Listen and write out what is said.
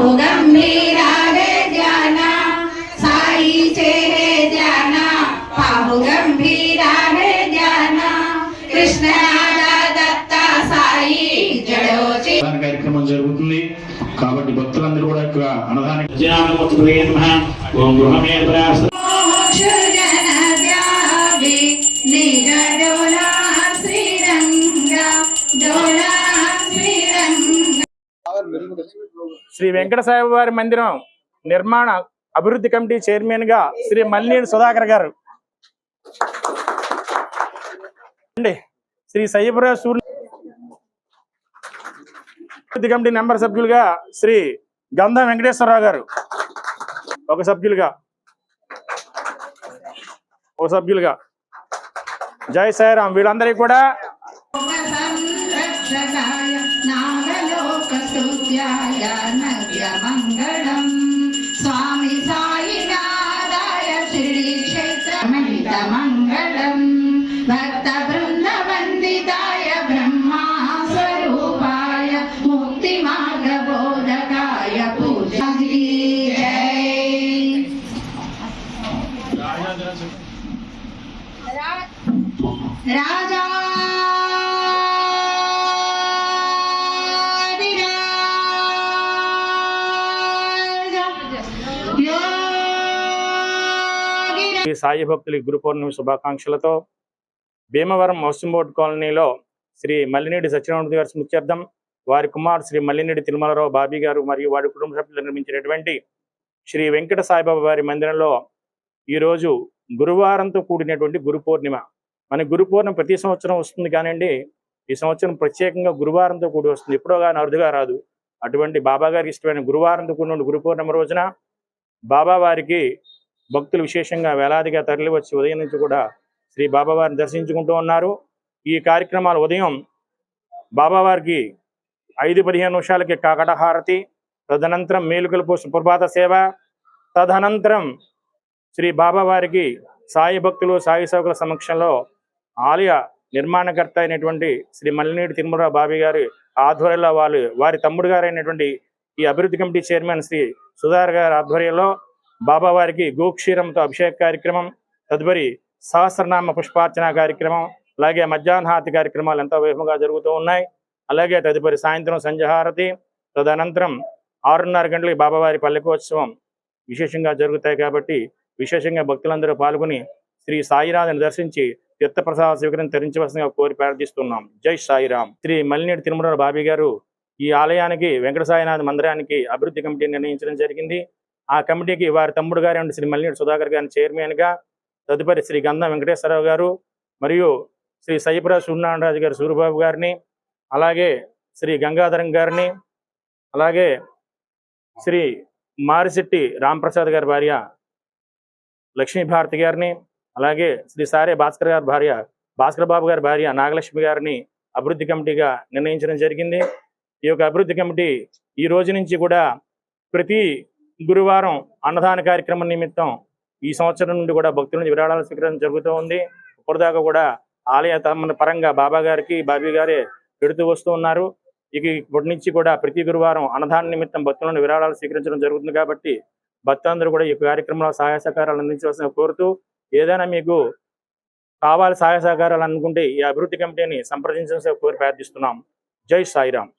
बाहु गंभीरा है जाना साई चेहरे जाना बाहु गंभीरा है जाना कृष्ण राधा दत्ता साई जड़ो चे అన్నదాన కార్యక్రమం జరుగుతుంది కాబట్టి భక్తులందరూ కూడా యొక్క అన్నదాన శ్రీ వెంకటసాయి వారి మందిరం నిర్మాణ అభివృద్ధి కమిటీ చైర్మన్గా శ్రీ మల్లినేని సుధాకర్ గారు. అండి శ్రీ సయ్యపురా సూర్య అభివృద్ధి కమిటీ నెంబర్ సభ్యులుగా శ్రీ గంధం వెంకటేశ్వరరావు గారు. ఒక సభ్యులుగా ఒక సభ్యులుగా. జై సాయిరాం వీళ్ళందరికీ కూడా राजा ఈ సాయి భక్తుల గురు పౌర్ణమి శుభాకాంక్షలతో భీమవరం మౌసింబోట్ కాలనీలో శ్రీ మల్లినేడి సత్యనారాయణ గారి స్మృత్యర్థం వారి కుమార్ శ్రీ మల్లినేడి తిరుమలరావు బాబీ గారు మరియు వారి కుటుంబ సభ్యులు నిర్మించినటువంటి శ్రీ వెంకట సాయిబాబా వారి మందిరంలో ఈరోజు గురువారంతో కూడినటువంటి గురు పౌర్ణిమ. మన గురు పూర్ణం ప్రతి సంవత్సరం వస్తుంది కానివ్వండి ఈ సంవత్సరం ప్రత్యేకంగా గురువారంతో కూడి వస్తుంది. ఎప్పుడో కానీ అరుదుగా రాదు. అటువంటి బాబా గారికి ఇష్టమైన గురువారంతో కూడిన గురు పూర్ణిమ రోజున బాబా వారికి భక్తులు విశేషంగా వేలాదిగా తరలి వచ్చి ఉదయం నుంచి కూడా శ్రీ బాబావారిని దర్శించుకుంటూ ఉన్నారు. ఈ కార్యక్రమాలు ఉదయం బాబావారికి ఐదు పదిహేను నిమిషాలకి కాకటహారతి తదనంతరం మేలుకలుపు సుప్రభాత సేవ తదనంతరం శ్రీ బాబావారికి సాయి భక్తులు సాయి సేవకుల సమక్షంలో ఆలయ నిర్మాణకర్త అయినటువంటి శ్రీ మల్లినేటి తిరుమలరావు బాబీ గారి ఆధ్వర్యంలో వాళ్ళు వారి తమ్ముడు గారైనటువంటి ఈ అభివృద్ధి కమిటీ చైర్మన్ శ్రీ సుధార్ గారి ఆధ్వర్యంలో బాబావారికి గోక్షీరంతో అభిషేక కార్యక్రమం తదుపరి సహస్రనామ పుష్పార్చన కార్యక్రమం అలాగే మధ్యాహ్నాతి కార్యక్రమాలు ఎంతో వేగంగా జరుగుతూ ఉన్నాయి. అలాగే తదుపరి సాయంత్రం సంధ్యాహారతి తదనంతరం ఆరున్నర గంటలకి బాబావారి పల్లెకోత్సవం విశేషంగా జరుగుతాయి కాబట్టి విశేషంగా భక్తులందరూ పాల్గొని శ్రీ సాయినాథ్ని దర్శించి తీర్థప్రసాద స్వీకరించి తరించవలసిందిగా కోరి ప్రార్థిస్తున్నాం. జై సాయిరామ్. శ్రీ మల్లినేటి తిరుమల బాబీ గారు ఈ ఆలయానికి వెంకటసాయినాథ్ మందిరానికి అభివృద్ధి కమిటీ నిర్ణయించడం జరిగింది. ఆ కమిటీకి వారి తమ్ముడు గారు శ్రీ మల్లినేటి సుధాకర్ గారిని చైర్మన్గా తదుపరి శ్రీ గంధం వెంకటేశ్వరరావు గారు మరియు శ్రీ సయ్యపుర సూర్యనారాయణరాజు గారు సూర్యబాబు గారిని అలాగే శ్రీ గంగాధరం గారిని అలాగే శ్రీ మారిశెట్టి రాంప్రసాద్ గారి భార్య లక్ష్మీభారతి గారిని అలాగే శ్రీ సారే భాస్కర్ గారి భార్య భాస్కర్ బాబు గారి భార్య నాగలక్ష్మి గారిని అభివృద్ధి కమిటీగా నిర్ణయించడం జరిగింది. ఈ యొక్క అభివృద్ధి కమిటీ ఈ రోజు నుంచి కూడా ప్రతి గురువారం అన్నదాన కార్యక్రమం నిమిత్తం ఈ సంవత్సరం నుండి కూడా భక్తుల నుంచి విరాళాలు స్వీకరించడం జరుగుతూ ఉంది. ఇప్పటిదాకా కూడా ఆలయ తమ పరంగా బాబా గారికి బాబీ గారే పెడుతూ వస్తూ ఉన్నారు. ఇక ఇప్పటి నుంచి కూడా ప్రతి గురువారం అన్నదాన నిమిత్తం భక్తులను విరాళాలు స్వీకరించడం జరుగుతుంది కాబట్టి భక్తులందరూ కూడా ఈ కార్యక్రమంలో సహాయ సహకారాలు అందించవలసిన కోరుతూ ఏదైనా మీకు కావాలి సహాయ సహకారాలు అనుకుంటే ఈ అభివృద్ధి కమిటీని సంప్రదించడం కోరి ప్రార్థిస్తున్నాం. జై సాయిరామ్.